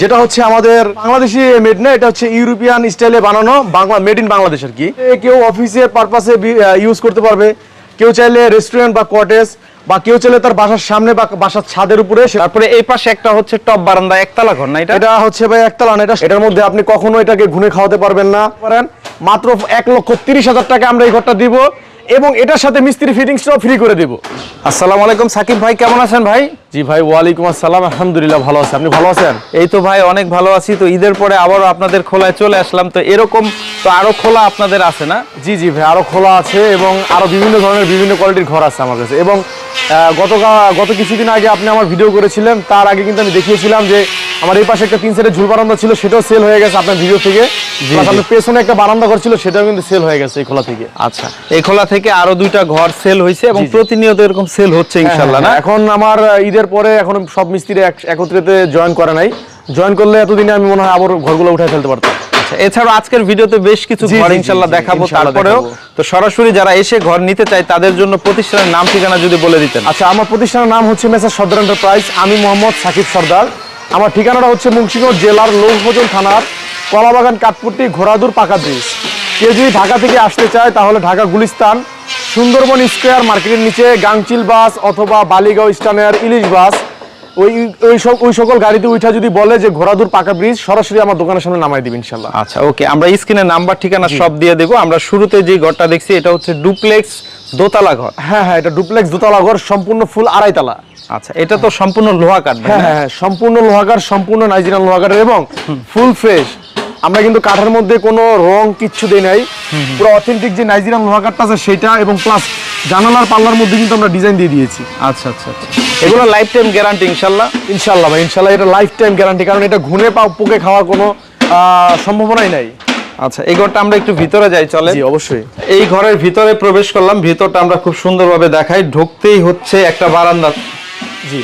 যেটা হচ্ছে আমাদের বাংলাদেশি মেড না এটা হচ্ছে ইউরোপিয়ান স্টাইলে বানানো বাংলা মেড ইন বাংলাদেশ আর কি। কেউ অফিসের পারপাসে ইউজ করতে পারবে। কেউ চাইলে রেস্টুরেন্ট বা কটেজ বা কেউ চাইলে তার বাসার সামনে বা বাসার ছাদের উপরে তারপরে এই পাশে একটা হচ্ছে টপ বারান্দা একতলা ঘর না এটা? এটা হচ্ছে ভাই একতলা না এটা এটার মধ্যে আপনি কখনো এটাকে ঘুরে খাওয়াতে পারবেন না। পারেন। মাত্র এক লক্ষ তিরিশ হাজার টাকা আমরা এই ঘরটা দিব। এবং এটার সাথে মিস্ত্রি ফিটিংসটাও ফ্রি করে দেবো। আসসালামু আলাইকুম সাকিব ভাই কেমন আছেন ভাই? জি ভাই ওয়ালাইকুম আসসালাম আলহামদুলিল্লাহ ভালো আছে। আপনি ভালো আছেন? এই তো ভাই অনেক ভালো আছি। তো ঈদের পরে আবার আপনাদের খোলায় চলে আসলাম। তো এরকম তো আরও খোলা আপনাদের আছে না? জি জি ভাই আরও খোলা আছে এবং আরও বিভিন্ন ধরনের বিভিন্ন কোয়ালিটির ঘর আছে আমার কাছে। এবং গত গত কিছুদিন আগে আপনি আমার ভিডিও করেছিলেন। তার আগে কিন্তু আমি দেখিয়েছিলাম যে আমার এই পাশে একটা তিন সেটের ঝুল বারান্দা ছিল সেটাও সেল হয়ে গেছে আপনার ভিডিও থেকে। আপনার পেছনে একটা বারান্দা ঘর ছিল সেটাও কিন্তু সেল হয়ে গেছে এই খোলা থেকে। আচ্ছা এই খোলা থেকে আরও দুইটা ঘর সেল হয়েছে এবং। প্রতিনিয়ত এরকম সেল হচ্ছে ইনশাল্লাহ না? হ্যাঁ, এখন আমার ঈদের পরে এখন সব মিস্ত্রি এক- একত্রিতে জয়েন করে নাই। জয়েন করলে এতদিনে আমি মনে হয় আবার ঘরগুলো উঠে ফেলতে পারতাম। আচ্ছা এছাড়াও আজকের ভিডিওতে বেশ কিছু ঘর জি, দেখাবো তারপরেও। তো সরাসরি যারা এসে ঘর নিতে চায় তাদের জন্য প্রতিষ্ঠানের নাম ঠিকানা যদি বলে দিতেন। আচ্ছা আমার প্রতিষ্ঠানের নাম হচ্ছে মেসার সর্দার এন্টারপ্রাইজ আমি মোহাম্মদ সাকিব সর্দার। আমার ঠিকানাটা হচ্ছে মুন্সিগঞ্জ জেলার লৌহভোজন থানার কলাবাগান কাঠপুটি ঘোড়াদুর পাকা ব্রিজ। কেউ যদি ঢাকা থেকে আসতে চায় তাহলে ঢাকা গুলিস্তান সুন্দরবন স্কোয়ার মার্কেটের নিচে গাংচিল বাস অথবা বালিগাঁও স্টানের ইলিশ বাস। ওই ওই সব ওই সকল গাড়িতে উঠা যদি বলে যে ঘোড়াদুর পাকা ব্রিজ সরাসরি আমার দোকানের সামনে নামাই দিবেন ইনশাল্লাহ। আচ্ছা ওকে আমরা স্ক্রিনে নাম্বার ঠিকানা সব দিয়ে দেবো। আমরা শুরুতে যে ঘরটা দেখছি এটা হচ্ছে ডুপ্লেক্স দোতলা ঘর। হ্যাঁ হ্যাঁ এটা ডুপ্লেক্স দোতলা ঘর সম্পূর্ণ ফুল আড়াইতলা। আচ্ছা এটা তো সম্পূর্ণ লোহা কাঠ হ্যাঁ হ্যাঁ হ্যাঁ, সম্পূর্ণ লোহাকার সম্পূর্ণ নাইজেরিয়ান লোহাকারের এবং ফুল ফ্রেশ আমরা কিন্তু কাঠের মধ্যে কোনো রং কিচ্ছু দেই নাই। পুরো অথেন্টিক যে নাইজেরিয়ান লোহাকারটা আছে সেটা এবং প্লাস জানালার পাল্লার মধ্যে কিন্তু আমরা ডিজাইন দিয়ে দিয়েছি। আচ্ছা আচ্ছা আচ্ছা। এগুলো লাইফ টাইম গ্যারান্টি ইনশাল্লাহ। ইনশাল্লাহ ভাই ইনশাল্লাহ এটা লাইফ টাইম গ্যারান্টি কারণ এটা ঘুনে পা পোকে খাওয়ার কোনো সম্ভাবনাই নাই। আচ্ছা এই ঘরটা আমরা একটু ভিতরে যাই চলে জি অবশ্যই। এই ঘরের ভিতরে প্রবেশ করলাম ভিতরটা আমরা খুব সুন্দরভাবে দেখাই। ঢুকতেই হচ্ছে একটা বারান্দা। জি।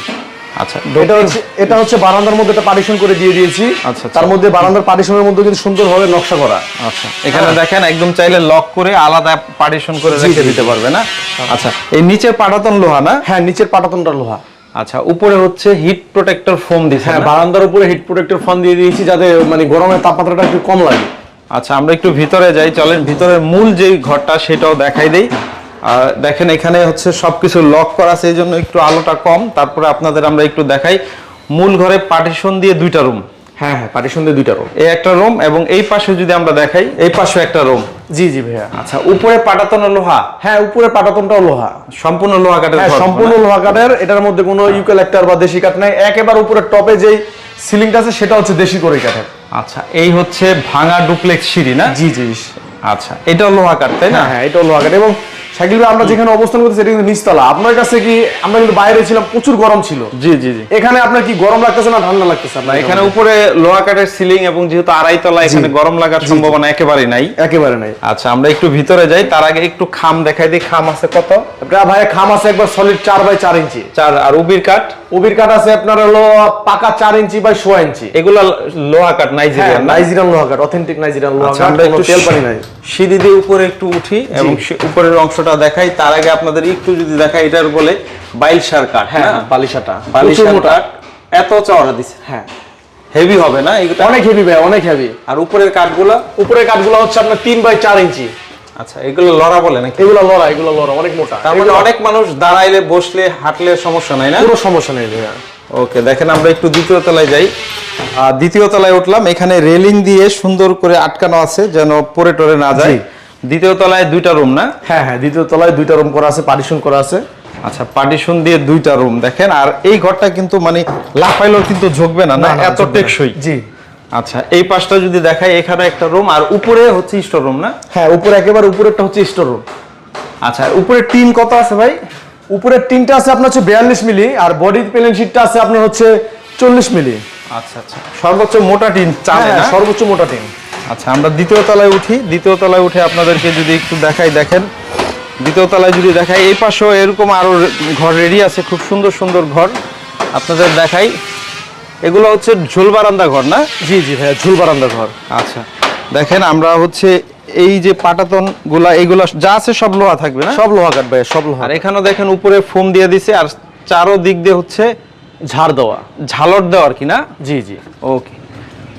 আচ্ছা এটা হচ্ছে এটা হচ্ছে বারান্দার মধ্যে একটা পার্টিশন করে দিয়ে দিয়েছি। আচ্ছা, আচ্ছা। তার মধ্যে বারান্দার পার্টিশনের মধ্যে কিন্তু সুন্দরভাবে নকশা করা। আচ্ছা এখানে দেখেন একদম চাইলে লক করে আলাদা পার্টিশন করে রেখে দিতে পারবে না? আচ্ছা। এই নিচের পাটাতন লোহা না? হ্যাঁ নিচের পাটাতনটা লোহা। আচ্ছা উপরে হচ্ছে হিট প্রোটেক্টর ফোম দিছে হ্যাঁ বারান্দার উপরে হিট প্রোটেক্টর ফ্যান দিয়ে দিয়েছি যাতে মানে গরমের তাপমাত্রাটা একটু কম লাগে। আচ্ছা আমরা একটু ভিতরে যাই চলেন। ভিতরের মূল যে ঘরটা সেটাও দেখাই দেই। আর দেখেন এখানে হচ্ছে সবকিছু লক করা আছে এই জন্য একটু আলোটা কম। তারপরে আপনাদের আমরা একটু দেখাই। মূল ঘরে পার্টিশন দিয়ে দুইটা রুম হ্যাঁ হ্যাঁ পার্টিশন দিয়ে দুইটা রুম এই একটা রুম এবং এই পাশে যদি আমরা দেখাই এই পাশে একটা রুম জি জি ভাইয়া। আচ্ছা উপরে পাটাতন লোহা? হ্যাঁ উপরে পাটাতনটাও লোহা। সম্পূর্ণ লোহা কাঠের হ্যাঁ সম্পূর্ণ? লোহা কাঠের এটার মধ্যে কোনো ইউক্যালেক্টার বা দেশি কাঠ নাই। একেবারে উপরে টপে যেই সিলিংটা আছে সেটা হচ্ছে দেশি করে কাঠের। আচ্ছা এই হচ্ছে ভাঙা ডুপ্লেক্স সিঁড়ি না? জি জি। আচ্ছা এটা লোহা কাঠ তাই না? হ্যাঁ এটা এটাও লোহা কাঠ এবং শাকিল ভাই আমরা যেখানে অবস্থান করতেছি এটা কিন্তু নিচতলা। আপনার কাছে কি আমরা কিন্তু বাইরে ছিলাম প্রচুর গরম ছিল। জি জি জি। এখানে আপনার কি গরম লাগতেছে না ঠান্ডা লাগতেছে না এখানে উপরে লোহা কাঠের সিলিং এবং যেহেতু আড়াই তলা এখানে গরম লাগার সম্ভাবনা একেবারেই নাই। একেবারে নাই। আচ্ছা আমরা একটু ভিতরে যাই তার আগে একটু খাম দেখাই দিই খাম আছে কত? আপনার ভাই খাম আছে একবার সলিড চার বাই চার ইঞ্চি। চার আর উবির কাঠ? উবির কাঠ আছে আপনার হলো পাকা চার ইঞ্চি বাই সোয়া ইঞ্চি। এগুলা লোহা কাঠ হ্যাঁ নাইজেরিয়ান নাইজেরিয়ান লোহা কাঠ অথেন্টিক নাইজেরিয়ান লোহা আচ্ছা, কাঠ আমরা একটু তেল পানি নাই। সিঁড়ি দিয়ে উপরে একটু উঠি এবং উপরের অংশটা দেখাই। তার আগে আপনাদের একটু যদি দেখাই এটার বলে বাইলসার কাঠ হ্যাঁ বালিশাটা। বালিশার কাঠ। এত চওড়া দিছে। হ্যাঁ। হেভি হবে না? এগুলো অনেক হেভি ভাই অনেক হেভি আর উপরের কাঠগুলো? উপরের কাঠগুলো হচ্ছে আপনার তিন বাই চার ইঞ্চি। আচ্ছা এগুলো লড়া বলে নাকি? এগুলো লড়া এগুলো লড়া অনেক মোটা। তার মানে অনেক মানুষ দাঁড়াইলে বসলে হাঁটলে সমস্যা নাই না? সমস্যা নেই ওকে দেখেন আমরা একটু দ্বিতীয় তলায় যাই। দ্বিতীয় তলায় উঠলাম। এখানে রেলিং দিয়ে সুন্দর করে আটকানো আছে যেন পরে টরে না যায়। দ্বিতীয় তলায় দুইটা রুম না? হ্যাঁ হ্যাঁ দ্বিতীয় তলায় দুইটা রুম করা আছে পার্টিশন করা আছে। আচ্ছা পার্টিশন দিয়ে দুইটা রুম দেখেন। আর এই ঘরটা কিন্তু মানে লাফাইলেও কিন্তু ঝুঁকবে না, না, এত টেকসই। জি। আচ্ছা এই পাশটা যদি দেখাই এখানে একটা রুম আর উপরে হচ্ছে স্টোর রুম না? হ্যাঁ উপরে একেবারে উপরেরটা হচ্ছে স্টোর রুম আচ্ছা উপরে টিন কত আছে ভাই? উপরের টিনটা আছে আপনার হচ্ছে বিয়াল্লিশ মিলি আর বডি প্লেন শিটটা আছে আপনার হচ্ছে চল্লিশ মিলি। আচ্ছা আচ্ছা সর্বোচ্চ মোটা টিন চালে হ্যাঁ না? সর্বোচ্চ মোটা টিন। আচ্ছা আমরা দ্বিতীয় তলায় উঠি দ্বিতীয় তলায় উঠে আপনাদেরকে যদি একটু দেখাই দেখেন। দ্বিতীয় তলায় যদি দেখাই এই পাশেও এরকম আরও ঘর রেডি আছে খুব সুন্দর সুন্দর ঘর। আপনাদের দেখাই। এগুলো হচ্ছে ঝোল বারান্দা ঘর না? জি জি ভাইয়া ঝুল বারান্দা ঘর। আচ্ছা। দেখেন আমরা হচ্ছে এই যে পাটাতনগুলা এগুলা যা আছে সব লোহা থাকবে না? সব লোহা কাঠ ভাইয়া সব লোহা আর এখানেও দেখেন উপরে ফোম দিয়ে দিছে আর চারো দিক দিয়ে হচ্ছে ঝাড় দেওয়া। ঝালর দেওয়ার কি না? জি জি। ওকে।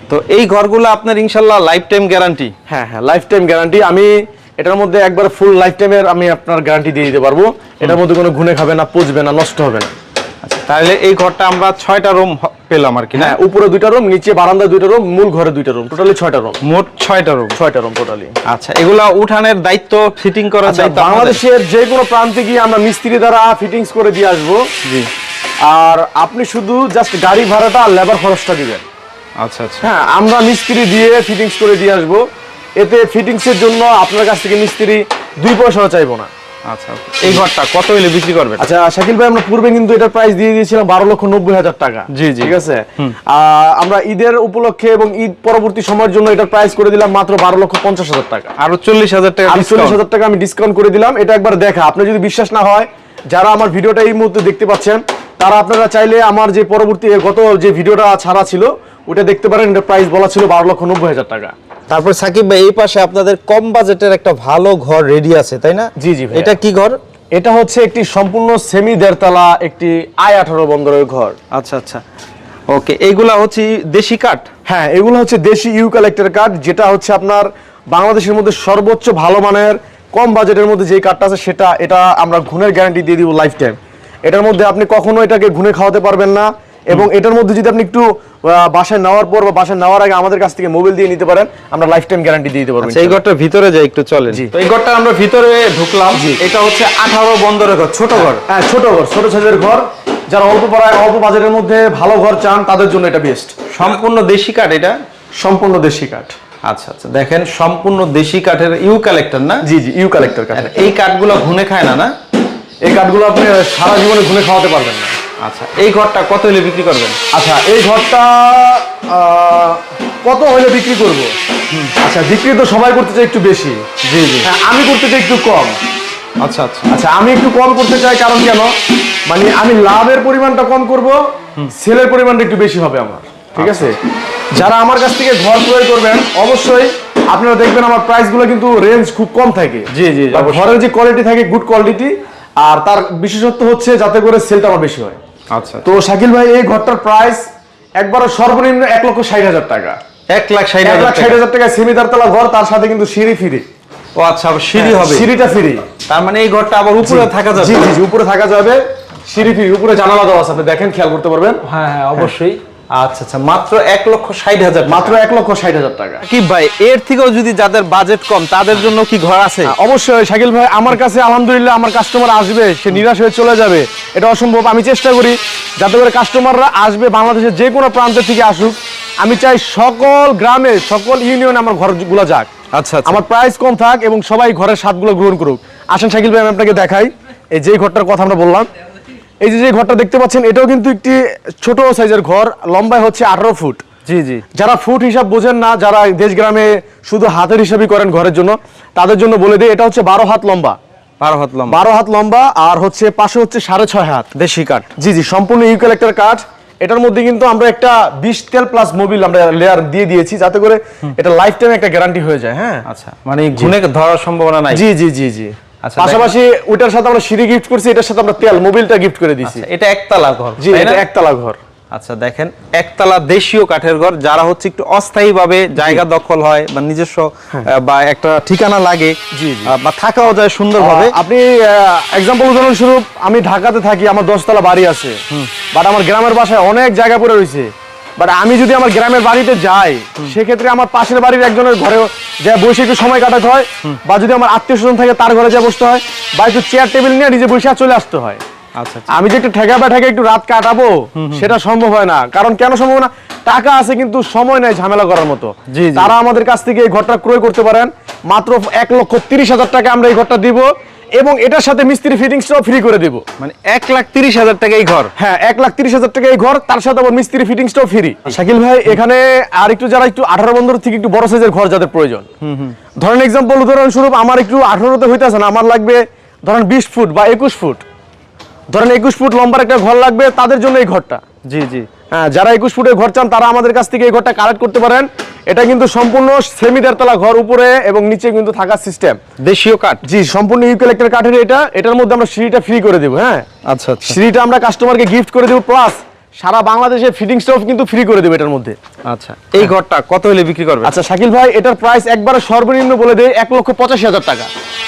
তো এই ঘরগুলো আপনার ইনশাল্লাহ লাইফ টাইম গ্যারান্টি হ্যাঁ হ্যাঁ লাইফ টাইম গ্যারান্টি আমি এটার মধ্যে একবার ফুল লাইফ টাইমের আমি আপনার গ্যারান্টি দিয়ে দিতে পারব। এটার মধ্যে কোনো ঘুনে খাবে না পচবে না নষ্ট হবে না। তাহলে এই ঘরটা আমরা ছয়টা রুম পেলাম আর কি না? হ্যাঁ উপরে দুইটা রুম নিচে বারান্দা দুইটা রুম মূল ঘরে দুইটা রুম টোটালি ছয়টা রুম। মোট ছয়টা রুম। ছয়টা রুম টোটালি। আচ্ছা এগুলা উঠানের দায়িত্ব ফিটিং করার আচ্ছা দায়িত্ব বাংলাদেশের যে কোনো প্রান্তে গিয়ে আমরা মিস্ত্রি দ্বারা ফিটিংস করে দিয়ে আসব। জি। আর আপনি শুধু জাস্ট গাড়ি ভাড়াটা আর লেবার খরচটা দিবেন। আচ্ছা আচ্ছা। হ্যাঁ আমরা মিস্ত্রি দিয়ে ফিটিংস করে দিয়ে আসব। এতে ফিটিংসের জন্য আপনার কাছ থেকে মিস্ত্রি দুই পয়সাও চাইব না। আচ্ছা এই ঘরটা কত হইলে বিক্রি করবেন? আচ্ছা শাকিল ভাই আমরা পূর্বে কিন্তু এটার প্রাইস দিয়ে দিয়েছিলাম বারো লক্ষ নব্বই হাজার টাকা। জি, জি। ঠিক আছে? আমরা ঈদের উপলক্ষে এবং ঈদ পরবর্তী সময়ের জন্য এটার প্রাইস করে দিলাম মাত্র বারো লক্ষ পঞ্চাশ হাজার টাকা। আরও চল্লিশ হাজার টাকা আমি চল্লিশ হাজার টাকা আমি ডিসকাউন্ট করে দিলাম। এটা একবার দেখা। আপনি যদি বিশ্বাস না হয় যারা আমার ভিডিওটা এই মুহূর্তে দেখতে পাচ্ছেন তারা আপনারা চাইলে আমার যে পরবর্তী গত যে ভিডিওটা ছাড়া ছিল ওটা দেখতে পারেন। এটা প্রাইস বলা ছিল বারো লক্ষ নব্বই হাজার টাকা। তারপর সাকিব ভাই এই পাশে আপনাদের কম বাজেটের একটা ভালো ঘর রেডি আছে তাই না? জি, জি। এটা কি ঘর? এটা হচ্ছে একটি সম্পূর্ণ সেমি দেড়তলা একটি আই আঠারো বন্দরের ঘর। আচ্ছা আচ্ছা। ওকে এইগুলা হচ্ছে দেশি কাঠ হ্যাঁ এগুলো হচ্ছে দেশি ইউ ইউক্যালেক্টের কাঠ যেটা হচ্ছে আপনার বাংলাদেশের মধ্যে সর্বোচ্চ ভালো মানের কম বাজেটের মধ্যে যে কাঠটা আছে সেটা এটা আমরা ঘুণের গ্যারান্টি দিয়ে দিব লাইফ টাইম এটার মধ্যে আপনি কখনো এটাকে ঘুনে খাওয়াতে পারবেন না। এবং এটার মধ্যে যদি আপনি একটু আহ, বাসায় নেওয়ার পর বা বাসায় নেওয়ার আগে আমাদের কাছ থেকে মোবাইল দিয়ে নিতে পারেন আমরা লাইফ টাইম গ্যারান্টি দিয়ে দিতে পারব আচ্ছা এই ঘরটার ভিতরে যাই একটু চলেন। জি। তো এই ঘরটা আমরা ভিতরে ঢুকলাম। জি। এটা হচ্ছে আঠারো বন্দরের ঘর ছোট ঘর। হ্যাঁ ছোট ঘর ছোট সাইজের ঘর। যারা অল্প পাড়ায় অল্প বাজেটের মধ্যে ভালো ঘর চান তাদের জন্য এটা বেস্ট সম্পূর্ণ দেশি কাঠ এটা? সম্পূর্ণ দেশি কাঠ। আচ্ছা আচ্ছা। দেখেন সম্পূর্ণ দেশি কাঠের ইউ কালেক্টর না? জি জি ইউক্যালেক্টের কাঠ আর এই কাঠগুলো ঘুনে খায় না না? এই কাঠগুলো আপনি সারা জীবনে ঘুরে খাওয়াতে পারবেন না। আচ্ছা এই ঘরটা কত হলে বিক্রি করবেন? আচ্ছা এই ঘরটা কত হলে বিক্রি করব? আচ্ছা বিক্রি তো সবাই করতে চাই একটু বেশি। জি জি। হ্যাঁ আমি করতে চাই একটু কম। আচ্ছা আচ্ছা। আচ্ছা আমি একটু কম করতে চাই কারণ কেন? মানে আমি লাভের পরিমাণটা কম করব সেলের পরিমাণটা একটু বেশি হবে আমার ঠিক আছে? যারা আমার কাছ থেকে ঘর ক্রয় করবেন অবশ্যই আপনারা দেখবেন আমার প্রাইসগুলো কিন্তু রেঞ্জ খুব কম থাকে। জি, জি, ঘরের যে কোয়ালিটি থাকে গুড কোয়ালিটি আর তার বিশেষত্ব হচ্ছে যাতে করে সেলটা আমার বেশি হয়। আচ্ছা। তো শাকিল ভাই এই ঘরটার প্রাইস একবারে সর্বনিম্ন এক লক্ষ ষাট হাজার টাকা। এক লাখ ষাট এক লাখ ষাট টাকা। হাজার টাকা সেমিদার তলা ঘর তার সাথে কিন্তু সিঁড়ি ফিরি। ও আচ্ছা সিঁড়ি হবে। সিঁড়িটা ফ্রি। তার মানে এই ঘরটা আবার উপরে থাকা যাবে। জি জি, উপরে থাকা যাবে। সিঁড়ি ফ্রি উপরে জানালা দেওয়া আছে আপনি দেখেন খেয়াল করতে পারবেন। হ্যাঁ হ্যাঁ অবশ্যই। আচ্ছা আচ্ছা মাত্র এক লক্ষ ষাট হাজার মাত্র এক লক্ষ ষাট হাজার টাকা। কি ভাই এর থেকেও যদি যাদের বাজেট কম তাদের জন্য কি ঘর আছে? অবশ্যই শাকিল ভাই আমার কাছে আলহামদুলিল্লাহ আমার কাস্টমার আসবে সে নিরাশ হয়ে চলে যাবে। এটা অসম্ভব আমি চেষ্টা করি যাতে করে কাস্টমাররা আসবে বাংলাদেশের যে কোনো প্রান্ত থেকে আসুক। আমি চাই সকল গ্রামে সকল ইউনিয়নে আমার ঘরগুলো যাক। আচ্ছা আচ্ছা। আমার প্রাইস কম থাক এবং সবাই ঘরের স্বাদগুলো গ্রহণ করুক। আসেন শাকিল ভাই আমি আপনাকে দেখাই। এই যে ঘরটার কথা আমরা বললাম এই যে যে ঘরটা দেখতে পাচ্ছেন এটাও কিন্তু একটি ছোট সাইজের ঘর লম্বায় হচ্ছে আঠারো ফুট। জি জি। যারা ফুট হিসাব বোঝেন না যারা দেশ গ্রামে শুধু হাতের হিসাবই করেন ঘরের জন্য তাদের জন্য বলে দিই এটা হচ্ছে বারো হাত লম্বা। বারো হাত লম্বা। বারো হাত লম্বা আর হচ্ছে পাশে হচ্ছে সাড়ে ছয় হাত। দেশি কাঠ। জি জি সম্পূর্ণ ইউক্যালেক্টার কাঠ। এটার মধ্যে কিন্তু আমরা একটা বিশ তেল প্লাস মোবিল আমরা লেয়ার দিয়ে দিয়েছি যাতে করে এটা লাইফ টাইম একটা গ্যারান্টি হয়ে যায় হ্যাঁ? আচ্ছা মানে ঘুনে ধরার সম্ভাবনা নাই। জি জি জি জি। পাশাপাশি ওইটার সাথে আমরা সিঁড়ি গিফট করছি এটার সাথে আমরা তেল মোবিলটা গিফট করে দিছি। আচ্ছা, এটা একতলা ঘর জি এটা একতলা ঘর। আচ্ছা দেখেন একতলা দেশীয় কাঠের ঘর যারা হচ্ছে একটু অস্থায়ী ভাবে জায়গা দখল হয় বা নিজস্ব বা একটা ঠিকানা লাগে বা থাকাও যায় সুন্দরভাবে। আপনি এক্সাম্পল উদাহরণস্বরূপ আমি ঢাকাতে থাকি আমার দশতলা বাড়ি আছে। বাট আমার গ্রামের বাসায় অনেক জায়গা পড়ে রয়েছে। বাট আমি যদি আমার গ্রামের বাড়িতে যাই সেক্ষেত্রে আমার পাশের বাড়ির একজনের ঘরে যা বসে একটু সময় কাটাতে হয় বা যদি আমার আত্মীয় স্বজন থাকে তার ঘরে যা বসতে হয় বা একটু চেয়ার টেবিল নিয়ে নিজে বসে চলে আসতে হয়। আচ্ছা আচ্ছা। আমি যে একটু ঠেকা বেঠাকে একটু রাত কাটাবো সেটা সম্ভব হয় না। কারণ কেন সম্ভব না? টাকা আছে কিন্তু সময় নাই ঝামেলা করার মতো। তারা আমাদের কাছ থেকে এই ঘরটা ক্রয় করতে পারেন। মাত্র এক লক্ষ তিরিশ হাজার টাকা আমরা এই ঘরটা দিব। এবং এটার সাথে মিস্ত্রি ফিটিংসটাও ফ্রি করে দেবো। মানে এক লাখ তিরিশ হাজার টাকা এই ঘর। হ্যাঁ এক লাখ তিরিশ হাজার টাকা এই ঘর তার সাথে আবার মিস্ত্রি ফিটিংসটাও ফ্রি শাকিল ভাই এখানে আর একটু যারা একটু আঠারো বন্ধুর থেকে একটু বড় সাইজের ঘর যাদের প্রয়োজন। ধরেন এক্সাম্পল উদাহরণস্বরূপ আমার একটু আঠারোতে হইতেছে না আমার লাগবে ধরেন বিশ ফুট বা একুশ ফুট। ধরেন একুশ ফুট লম্বার একটা ঘর লাগবে তাদের জন্য এই ঘরটা। জি জি। যারা একুশ ফুটের ঘর চান তারা আমাদের কাছ থেকে এই ঘরটা কালেক্ট করতে পারেন। এটা কিন্তু সম্পূর্ণ সেমি দেড়তলা ঘর উপরে এবং নিচে কিন্তু থাকার সিস্টেম দেশীয় কাঠ? জি সম্পূর্ণ ইউকালেক্টের কাঠের এটা। এটার মধ্যে আমরা সিঁড়িটা ফ্রি করে দেবো হ্যাঁ? আচ্ছা আচ্ছা। সিঁড়িটা আমরা কাস্টমারকে গিফট করে দেবো প্লাস সারা বাংলাদেশে ফিটিং স্টফ কিন্তু ফ্রি করে দেবে এটার মধ্যে। আচ্ছা। এই ঘরটা কত হলে বিক্রি করবে? আচ্ছা শাকিল ভাই এটার প্রাইস একবারে সর্বনিম্ন বলে দেয় এক লক্ষ পঁচাশি হাজার টাকা।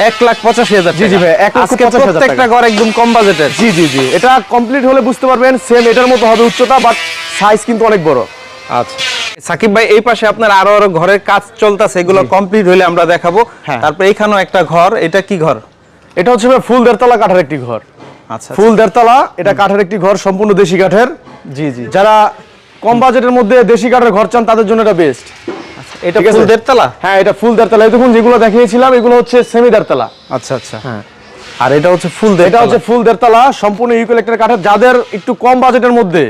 এক লাখ পঁচাশি হাজার জি, জি ভাই, এক লক্ষ পঁচাশি হাজার। প্রত্যেকটা ঘর একদম কম বাজেটের জি জি জি এটা কমপ্লিট হলে বুঝতে পারবেন সেম এটার মতো হবে উচ্চতা বাট সাইজ কিন্তু অনেক বড়। আচ্ছা। সাকিব ভাই এই পাশে আপনার আরও আরও ঘরের কাজ চলতেছে এগুলো কমপ্লিট হলে আমরা দেখাবো। হ্যাঁ। তারপর এখানেও একটা ঘর এটা কি ঘর? এটা হচ্ছে ফুল দেড়তলা কাঠের একটি ঘর। আচ্ছা। ফুল দেড়তলা এটা কাঠের একটি ঘর সম্পূর্ণ দেশি কাঠের। জি জি। যারা কম বাজেটের মধ্যে দেশি কাঠের ঘর চান তাদের জন্য এটা বেস্ট এটা ঠিক আছে? ফুল দেড়তলা? হ্যাঁ এটা ফুল দেড়তলা। এই দেখুন যেগুলো দেখিয়েছিলাম এগুলো হচ্ছে সেমি দেড়তলা। আচ্ছা আচ্ছা। হ্যাঁ। আর এটা হচ্ছে ফুল এটা হচ্ছে ফুল দেড়তলা সম্পূর্ণ ইউক্যালিপ্টার কাঠের যাদের একটু কম বাজেটের মধ্যে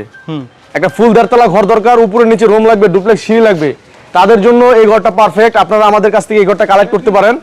একটা ফুল দেড়তলা ঘর দরকার উপরে নিচে রুম লাগবে ডুপ্লেক্স সিঁড়ি লাগবে তাদের জন্য এই ঘরটা পারফেক্ট আপনারা আমাদের কাছ থেকে এই ঘরটা কালেক্ট করতে পারেন।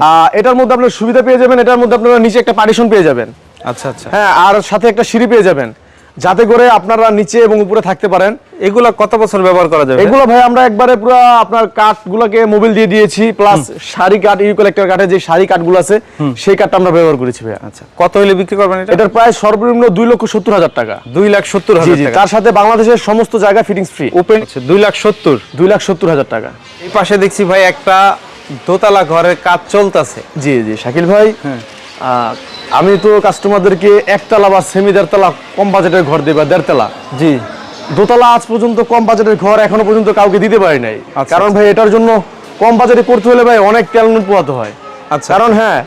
আহ, এটার মধ্যে আপনারা সুবিধা পেয়ে যাবেন এটার মধ্যে আপনারা নিচে একটা পার্টিশন পেয়ে যাবেন। আচ্ছা আচ্ছা। হ্যাঁ আর সাথে একটা সিঁড়ি পেয়ে যাবেন। যাতে করে আপনারা নিচে এবং উপরে থাকতে পারেন। এগুলা কত বছর ব্যবহার করা যাবে? এগুলো ভাই আমরা একবারে পুরো আপনার কাঠগুলোকে মোবিল দিয়ে দিয়েছি প্লাস শাড়ি কাঠ ইউক্যালিপ্টার কাঠের যে শাড়ি কাঠগুলো আছে সেই কাঠটা আমরা ব্যবহার করেছি ভাইয়া। আচ্ছা কত হলে বিক্রি করবেন এটা? এটার প্রায় সর্বনিম্ন দুই লক্ষ সত্তর হাজার টাকা। দুই লাখ সত্তর হাজার টাকা। তার সাথে বাংলাদেশের সমস্ত জায়গা ফিটিংস ফ্রি ওপেন দুই লাখ সত্তর। দুই লাখ সত্তর হাজার টাকা। এই পাশে দেখছি ভাই একটা দোতলা ঘরের কাজ চলতেছে। জি জি শাকিল ভাই আহ, আমি তো কাস্টমারদেরকে একতলা বা সেমি দেড়তলা কম বাজেটের ঘর দেবে দেড়তলা জি। দোতলা আজ পর্যন্ত কম বাজেটের ঘর এখনও পর্যন্ত কাউকে দিতে পারি নাই। আচ্ছা, কারণ ভাই এটার জন্য কম বাজেটে করতে হলে ভাই অনেক ট্যালেন্ট পোয়াতে হয়। আচ্ছা। কারণ হ্যাঁ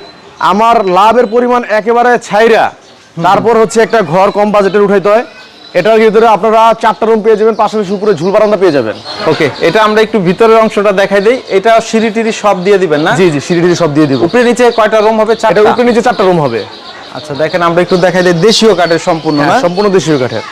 আমার লাভের পরিমাণ একেবারে ছাইরা। তারপর হচ্ছে একটা ঘর কম বাজেটের উঠাইতে হয়। এটার ভিতরে আপনারা চারটা রুম পেয়ে যাবেন পাশাপাশি উপরে ঝুল বারান্দা পেয়ে যাবেন। ওকে এটা আমরা একটু ভিতরের অংশটা দেখাই দেই। এটা সিঁড়ি টিড়ি সব দিয়ে দিবেন না? জি জি সিঁড়ি টিড়ি সব দিয়ে দিব। উপরে নিচে কয়টা রুম হবে? এটা চারটা। উপরে নিচে চারটা রুম হবে। আচ্ছা দেখেন আমরা একটু দেখাই দিই দেশীয় কাঠের সম্পূর্ণ না? হ্যাঁ, সম্পূর্ণ দেশীয় কাঠের।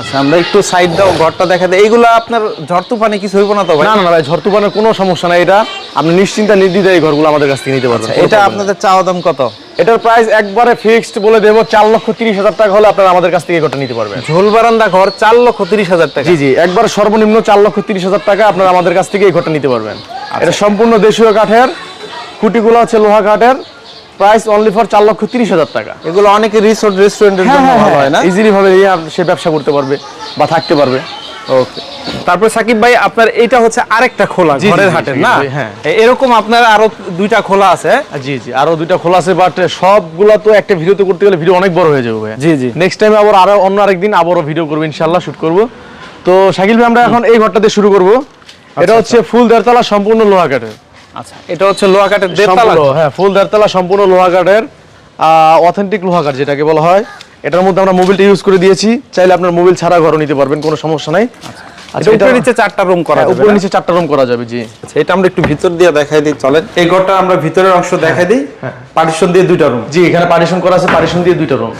আচ্ছা আমরা একটু সাইড দাও ঘরটা দেখা দেয় এইগুলো আপনার ঝড় তুফানে কিছু হইব না তো ভাই? না না না ভাই ঝড় তুফানের কোনো সমস্যা নাই। এটা আপনি নিশ্চিন্তা নির্দ্বিধায় এই ঘরগুলো আমাদের কাছ থেকে নিতে পারবেন এটা আপনাদের চাওয়া দাম কত? এটার প্রাইস একবারে ফিক্সড বলে দেবো চার লক্ষ তিরিশ হাজার টাকা হলে আপনারা আমাদের কাছ থেকে ঘরটা নিতে পারবেন। ঝোল বারান্দা ঘর চার লক্ষ তিরিশ হাজার টাকা। জি জি একবার সর্বনিম্ন চার লক্ষ তিরিশ হাজার টাকা আপনারা আমাদের কাছ থেকে এই ঘরটা নিতে পারবেন। এটা সম্পূর্ণ দেশীয় কাঠের খুঁটিগুলো হচ্ছে লোহা কাঠের প্রাইস অনলি ফর চার লক্ষ তিরিশ হাজার টাকা। এগুলো অনেকে রিসোর্ট রেস্টুরেন্টের জন্য ভালো হয় না? ইজিলি ভাবে সে ব্যবসা করতে পারবে বা থাকতে পারবে। ওকে তারপর সাকিব ভাই আপনার এটা হচ্ছে আরেকটা খোলা ঘরের হাটের না? হ্যাঁ। এরকম আপনার আরও দুইটা খোলা আছে? জি জি আরও দুইটা খোলা আছে বাট সবগুলা তো একটা ভিডিওতে করতে গেলে ভিডিও অনেক বড় হয়ে যাবে। জি, জি। নেক্সট টাইম আবার আরও অন্য আরেকদিন আবারও ভিডিও করব ইনশাল্লাহ শুট করব। তো শাকিল ভাই আমরা এখন এই ঘরটা দিয়ে শুরু করব। এটা হচ্ছে ফুল দেড়তলা সম্পূর্ণ লোহা কাঠের। আচ্ছা এটা হচ্ছে লোহা কাঠের দেড়তলা? হ্যাঁ ফুল দেড়তলা সম্পূর্ণ লোহা কাঠের অথেন্টিক লোহা কাঠ যেটাকে বলা হয়। এটার মধ্যে আমরা মোবিলটা ইউজ করে দিয়েছি। চাইলে আপনার মোবিল ছাড়া ঘরও নিতে পারবেন কোনো সমস্যা নাই। আচ্ছা। উপরে নিচে চারটা রুম করা হ্যাঁ, যাবে উপরে নিচে চারটা রুম করা যাবে জি। আচ্ছা, এটা আমরা একটু ভিতর দিয়ে দেখাই দিই চলেন। এই ঘরটা আমরা ভিতরের অংশ দেখাই দিই পার্টিশন দিয়ে দুইটা রুম জি এখানে পার্টিশন করা আছে পার্টিশন দিয়ে দুইটা রুম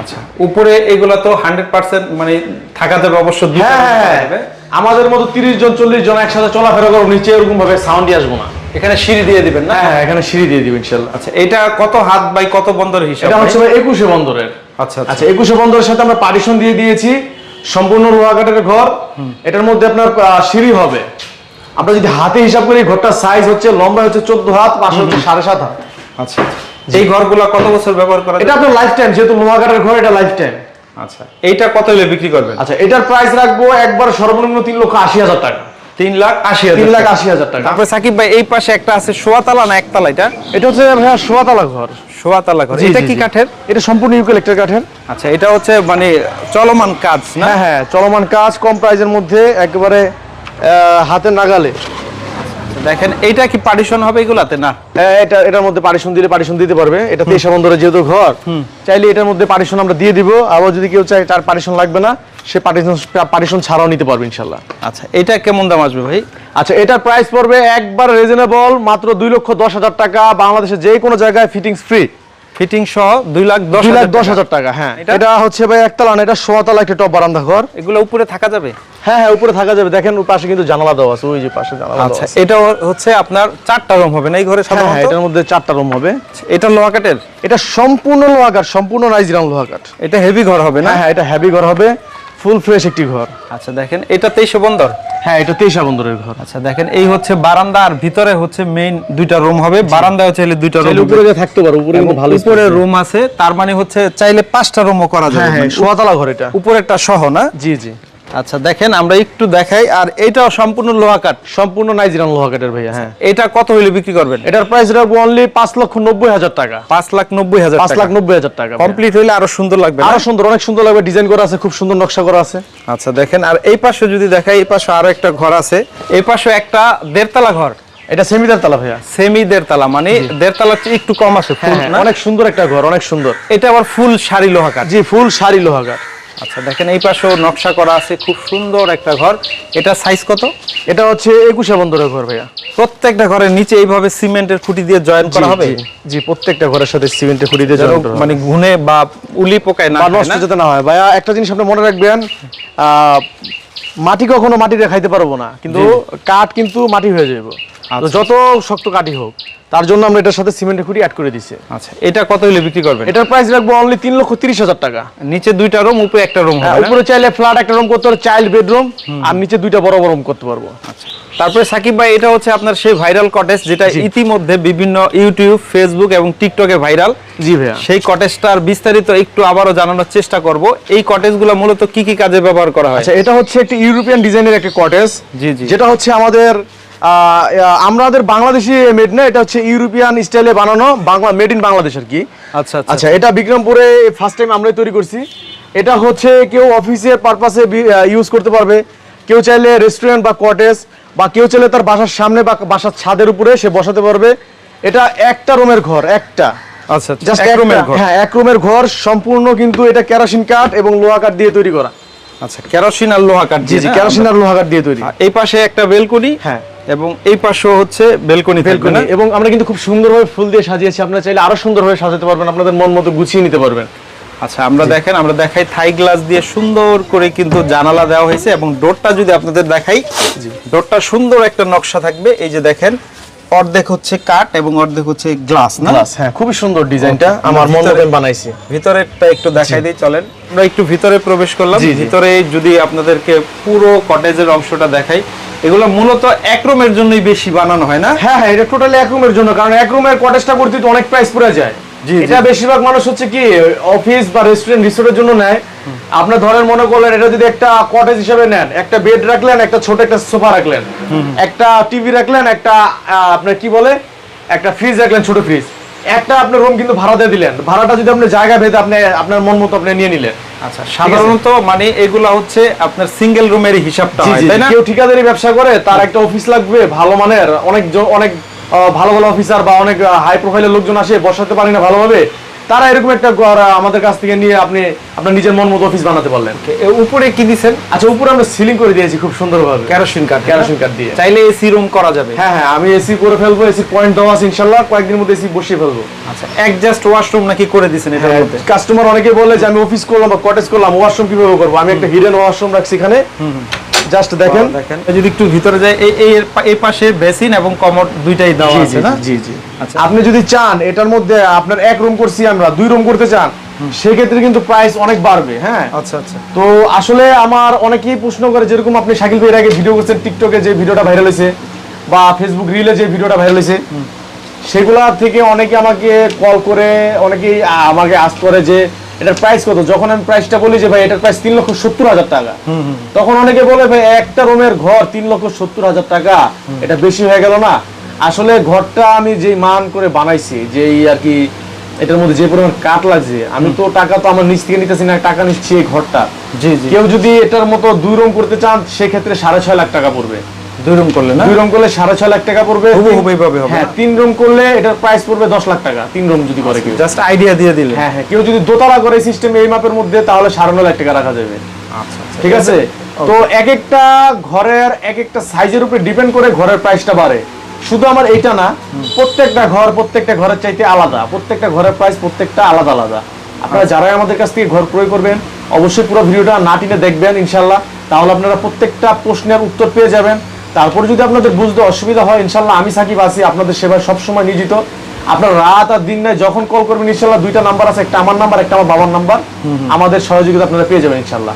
আচ্ছা উপরে এগুলা তো হান্ড্রেড পার্সেন্ট মানে থাকা যাবে অবশ্য দুইটা হ্যাঁ room হ্যাঁ, করা হ্যাঁ। যাবে। আমাদের মতো তিরিশ জন চল্লিশ জন একসাথে চলাফেরা করব নিচে এরকম ভাবে সাউন্ডই আসব না। এখানে সিঁড়ি দিয়ে দিবেন না? হ্যাঁ হ্যাঁ এখানে সিঁড়ি দিয়ে দিবেন আচ্ছা এটা কত হাত বাই কত বন্দর হিসাব এটা হচ্ছে ভাই একুশে বন্দরের। আচ্ছা আচ্ছা। আচ্ছা একুশে বন্দরের সাথে আমরা পার্টিশন দিয়ে দিয়েছি। সম্পূর্ণ লোহাঘাটের ঘর। এটার মধ্যে আপনার সিঁড়ি হবে। আমরা যদি হাতে হিসাব করি ঘরটার সাইজ হচ্ছে লম্বা হচ্ছে চোদ্দ হাত পাশে হচ্ছে সাড়ে সাত হাত। আচ্ছা এই ঘরগুলা কত বছর ব্যবহার করা এটা আপনার লাইফ টাইম যেহেতু লোহাঘাটের ঘর এটা লাইফ টাইম আচ্ছা এইটা কত হলে বিক্রি করবেন? আচ্ছা এটার প্রাইস রাখব একবার সর্বনিম্ন তিন লক্ষ আশি হাজার টাকা। তিন লাখ আশি হাজার তিন লাখ টাকা। আশি হাজার টাকা। তারপরে সাকিব ভাই এই পাশে একটা আছে সোয়াতলা না একতলা এটা? এটা হচ্ছে ভাইয়া সোয়াতলা ঘর। সোয়াতলা ঘর। এটা কি কাঠের? এটা সম্পূর্ণ ইউক্যালিপ্টার কাঠের। আচ্ছা এটা হচ্ছে মানে চলমান কাজ না? হ্যাঁ হ্যাঁ চলমান কাজ কম প্রাইজের মধ্যে একেবারে আহ, হাতের নাগালে। দেখেন এইটা কি পার্টিশন হবে এগুলাতে না? হ্যাঁ, এটা এটার মধ্যে পারিশন দিলে পারিশন দিতে পারবে। এটা তেইশা বন্দরের যেহেতু ঘর চাইলে এটার মধ্যে পারিশন আমরা দিয়ে দিব। আবার যদি কেউ চায় তার পারিশন লাগবে না। সে পারিশন পারিশন ছাড়াও নিতে পারবে ইনশাল্লাহ আচ্ছা এটা কেমন দাম আসবে ভাই? আচ্ছা এটার প্রাইস পড়বে একবার রিজনেবল মাত্র দুই লক্ষ দশ হাজার টাকা। বাংলাদেশের যে কোনো জায়গায় ফিটিংস ফ্রি ফিটিং সহ দুই লাখ দশ লাখ দশ হাজার টাকা হ্যাঁ। এটা? হচ্ছে ভাই একতলা না এটা সোয়াতলা একটা টপ বারান্দা ঘর। এগুলো উপরে থাকা যাবে? হ্যাঁ হ্যাঁ উপরে থাকা যাবে। দেখেন পাশে কিন্তু জানালা দেওয়া আছে ওই যে পাশে জানালা আচ্ছা এটা হচ্ছে আপনার চারটা রুম হবে না? এই ঘরে হ্যাঁ, হ্যাঁ, সাধারণত? এটার মধ্যে চারটা রুম হবে। এটা লোহা কাঠের? এটা সম্পূর্ণ লোহা কাঠ সম্পূর্ণ নাইজরাম লোহা কাঠ। এটা হেভি ঘর হবে না? হ্যাঁ হ্যাঁ এটা হেভি ঘর হবে। ফুল ফ্রেশ একটি ঘর। আচ্ছা দেখেন এটা তেইশে বন্দর? হ্যাঁ এটা তেইশা বন্দরের ঘর। আচ্ছা দেখেন এই হচ্ছে বারান্দা আর ভিতরে হচ্ছে মেইন দুইটা রুম হবে। বারান্দায় চাইলে দুইটা রুম উপরে যে থাকতে পারো উপরে কিন্তু ভালো উপরে রুম আছে তার মানে হচ্ছে চাইলে পাঁচটা রুমও করা যাবে। হ্যাঁ হ্যাঁ মানে সোয়াতলা ঘর এটা। উপরে একটা সহ না? জি জি। আচ্ছা দেখেন আমরা একটু দেখাই। আর এটাও সম্পূর্ণ লোহা কাঠ। সম্পূর্ণ নাইজেরিয়ান লোহা কাঠের ভাইয়া হ্যাঁ। এটা কত হইলে বিক্রি করবেন? এটার প্রাইস রাখব অনলি পাঁচ লক্ষ নব্বই হাজার টাকা। পাঁচ লাখ নব্বই হাজার পাঁচ লাখ নব্বই হাজার টাকা কমপ্লিট হইলে আরও সুন্দর লাগবে আরও সুন্দর অনেক সুন্দর লাগবে। ডিজাইন করা আছে খুব সুন্দর নকশা করা আছে। আচ্ছা দেখেন আর এই পাশে যদি দেখাই এই পাশে আরও একটা ঘর আছে। এই পাশে একটা দেড়তলা ঘর। এটা সেমিদার তালা ভাইয়া। সেমি দেড়তলা মানে দেড়তলা একটু কম আছে হ্যাঁ, হ্যাঁ, অনেক সুন্দর একটা ঘর অনেক সুন্দর। এটা আবার ফুল শাড়ি লোহা কাঠ। জি ফুল শাড়ি লোহা কাঠ। আচ্ছা দেখেন এই পাশেও নকশা করা আছে খুব সুন্দর একটা ঘর। এটা সাইজ কত? এটা হচ্ছে একুশে বন্দরের ঘর ভাইয়া। প্রত্যেকটা ঘরের নিচে এইভাবে সিমেন্টের খুঁটি দিয়ে জয়েন করা হবে? জি, প্রত্যেকটা ঘরের সাথে সিমেন্টের খুঁটি দিয়ে যেন joint করা হবে। মানে ঘুনে বা উলি পোকায় না নষ্ট? যাতে না হয়। ভাইয়া একটা জিনিস আপনি মনে রাখবেন আহ, মাটি কখনো মাটিতে খাইতে পারব না কিন্তু কাঠ কিন্তু মাটি হয়ে যাবে তো যত শক্ত কাঠই হোক। তার জন্য আমরা এটার সাথে সিমেন্টের খুঁটি অ্যাড করে দিছি আচ্ছা এটা কত হলে বিক্রি করবেন? এটার প্রাইস রাখব অনলি তিন লক্ষ তিরিশ হাজার টাকা। নিচে দুইটা রুম উপরে একটা রুম হ্যাঁ, হবে উপরে চাইলে ফ্ল্যাট একটা রুম করতে পারব চাইল্ড বেডরুম আর নিচে দুইটা বড় বড় রুম করতে পারব। আচ্ছা তারপরে সাকিব ভাই এটা হচ্ছে আপনার সেই ভাইরাল কটেজ যেটা ইতিমধ্যে বিভিন্ন ইউটিউব ফেসবুক এবং টিকটকে ভাইরাল জি ভাইয়া। সেই কটেজটার বিস্তারিত একটু আবারও জানানোর চেষ্টা করব। এই কটেজগুলো মূলত কি কি কাজে ব্যবহার করা হয়? আচ্ছা এটা হচ্ছে একটি ইউরোপিয়ান ডিজাইনের একটা কটেজ জি, জি। যেটা হচ্ছে আমাদের আমাদের বাংলাদেশি মেড না এটা হচ্ছে ইউরোপিয়ান স্টাইলে বানানো বাংলা মেড ইন বাংলাদেশ আর কি। আচ্ছা আচ্ছা। আচ্ছা এটা বিক্রমপুরে ফার্স্ট টাইম আমরাই তৈরি করছি। এটা হচ্ছে কেউ অফিসের পারপাসে ইউজ করতে পারবে। কেউ চাইলে রেস্টুরেন্ট বা কটেজ বা কেউ চাইলে তার বাসার সামনে বা বাসার ছাদের উপরে সে বসাতে পারবে। এটা একটা রুমের ঘর একটা। আচ্ছা জাস্ট এক রুমের ঘর। হ্যাঁ এক রুমের ঘর সম্পূর্ণ কিন্তু এটা কেরোসিন কাঠ এবং লোহা কাঠ দিয়ে তৈরি করা। আচ্ছা কেরোসিন আর লোহা কাঠ জি জি কেরোসিন আর লোহা কাঠ দিয়ে তৈরি। এই পাশে একটা বেলকনি হ্যাঁ। এবং এই পাশেও হচ্ছে বেলকনি বেলকনি। এবং আমরা কিন্তু খুব সুন্দরভাবে ফুল দিয়ে সাজিয়েছি। আপনারা চাইলে আরও সুন্দরভাবে সাজাতে পারবেন আপনাদের মন মতো গুছিয়ে নিতে পারবেন। আচ্ছা আমরা দেখেন আমরা দেখাই থাই গ্লাস দিয়ে সুন্দর করে কিন্তু জানালা দেওয়া হয়েছে এবং ডোরটা যদি আপনাদের দেখাই ডোরটা সুন্দর একটা নকশা থাকবে। এই যে দেখেন অর্ধেক হচ্ছে কাঠ এবং অর্ধেক হচ্ছে গ্লাস না? গ্লাস হ্যাঁ খুবই সুন্দর ডিজাইনটা আমার মন মতো বানাইছি। ভিতরেরটা একটু দেখাই দিই চলেন। আমরা একটু ভিতরে প্রবেশ করলাম। ভিতরে যদি আপনাদেরকে পুরো কটেজের অংশটা দেখাই এগুলো মূলত এক রুমের জন্যই বেশি বানানো হয় না? হ্যাঁ হ্যাঁ এটা টোটালি এক রুমের জন্য কারণ এক রুমের কটেজটা করতে তো অনেক প্রাইস পড়ে যায়। এটা বেশিরভাগ মানুষ হচ্ছে কি অফিস বা রেস্টুরেন্ট রিসোর্টের জন্য নেয়। আপনার ধরেন মনে করলেন এটা যদি একটা কটেজ হিসেবে নেন একটা বেড রাখলেন একটা ছোট একটা সোফা রাখলেন একটা টিভি রাখলেন একটা আপনার কি বলে একটা ফ্রিজ রাখলেন ছোট ফ্রিজ একটা আপনার রুম কিন্তু ভাড়া দিয়ে দিলেন। ভাড়াটা যদি আপনি জায়গা ভেদে আপনি আপনার মন মতো আপনি নিয়ে নিলেন। আচ্ছা সাধারণত মানে এগুলা হচ্ছে আপনার সিঙ্গেল রুমের হিসাবটা হয় তাই না? কেউ ঠিকাদারি ব্যবসা করে তার একটা অফিস লাগবে ভালো মানের অনেক অনেক ভালো ভালো অফিসার বা অনেক হাই প্রোফাইলের লোকজন আসে বসাতে পারি না ভালোভাবে। তারা এরকম একটা ঘর আমাদের কাছ থেকে নিয়ে আপনি আপনার নিজের মন মতো অফিস বানাতে পারলেন। উপরে কি দিছেন? আচ্ছা উপরে আমরা সিলিং করে দিয়েছি খুব সুন্দরভাবে। কেরোসিন কাঠ কেরোসিন কাঠ দিয়ে। চাইলে এসি রুম করা যাবে। হ্যাঁ হ্যাঁ আমি এসি করে ফেলব এসি পয়েন্ট দেওয়া আছে ইনশাল্লাহ কয়েকদিনের মধ্যে এসি বসিয়ে ফেলব। আচ্ছা অ্যাডজাস্ট ওয়াশরুম নাকি করে দিছেন এটার হ্যাঁ, মধ্যে? কাস্টমার অনেকে বলে যে আমি অফিস করলাম বা কটেজ করলাম ওয়াশরুম কীভাবে করব? আমি একটা হিডেন ওয়াশরুম রাখছি এখানে। জাস্ট দেখেন। যদি একটু ভিতরে যায় এই পাশে বেসিন এবং কমোড দুইটাই দেওয়া আছে না? জি জি। আচ্ছা। আপনি যদি চান এটার মধ্যে আপনার এক রুম করছি আমরা দুই রুম করতে চান সেক্ষেত্রে কিন্তু প্রাইস অনেক বাড়বে হ্যাঁ? আচ্ছা আচ্ছা। তো আসলে আমার অনেকেই প্রশ্ন করে যেরকম আপনি শাকিল ভাইয়ের আগে ভিডিও করছেন টিকটকে যে ভিডিওটা ভাইরাল হয়েছে বা ফেসবুক রিলে যে ভিডিওটা ভাইরাল হয়েছে সেগুলা থেকে অনেকে আমাকে কল করে অনেকেই আমাকে আস করে যে এটার প্রাইস কত? যখন আমি প্রাইসটা বলি যে ভাই এটার প্রাইস তিন লক্ষ সত্তর হাজার টাকা। তখন অনেকে বলে ভাই একটা রুমের ঘর তিন লক্ষ সত্তর হাজার টাকা এটা বেশি হয়ে গেল না। আসলে ঘরটা আমি যে মান করে বানাইছি যেই আর কি এটার মধ্যে যে পরিমাণ কাট লাগছে আমি তো টাকা তো আমার নিচ থেকে নিতেছি না টাকা নিচ্ছি এই ঘরটা জি জি। কেউ যদি এটার মতো দুই রুম করতে চান সেক্ষেত্রে সাড়ে ছয় লাখ টাকা পড়বে। দুই রুম করলে না? দুই রুম করলে সাড়ে ছয় লাখ টাকা পড়বে। এইভাবে হবে। হ্যাঁ তিন রুম করলে এটার প্রাইস পড়বে দশ লাখ টাকা তিন রুম যদি করে কেউ। জাস্ট আইডিয়া দিয়ে দিলে হ্যাঁ হ্যাঁ কেউ যদি দোতলা করে সিস্টেম এই মাপের মধ্যে তাহলে সাড়ে নয় লাখ টাকা রাখা যাবে। আচ্ছা আচ্ছা। ঠিক আছে? তো এক একটা ঘরের এক একটা সাইজের উপরে ডিপেন্ড করে ঘরের প্রাইসটা বাড়ে। শুধু আমার এইটা না প্রত্যেকটা ঘর প্রত্যেকটা ঘরের চাইতে আলাদা। প্রত্যেকটা ঘরের প্রাইস প্রত্যেকটা আলাদা আলাদা। আপনারা যারাই আমাদের কাছ থেকে ঘর ক্রয় করবেন অবশ্যই পুরো ভিডিওটা না টিনে দেখবেন ইনশাল্লাহ তাহলে আপনারা প্রত্যেকটা প্রশ্নের উত্তর পেয়ে যাবেন। তারপরে যদি আপনাদের বুঝতে অসুবিধা হয় ইনশাল্লাহ আমি সাকিব আছি আপনাদের সেবায় সবসময় নিয়োজিত। আপনার রাত আর দিন নাই যখন কল করবেন ইনশাল্লাহ দুইটা নাম্বার আছে একটা আমার নাম্বার একটা আমার বাবার নাম্বার আমাদের সহযোগিতা আপনারা পেয়ে যাবেন ইনশাল্লাহ।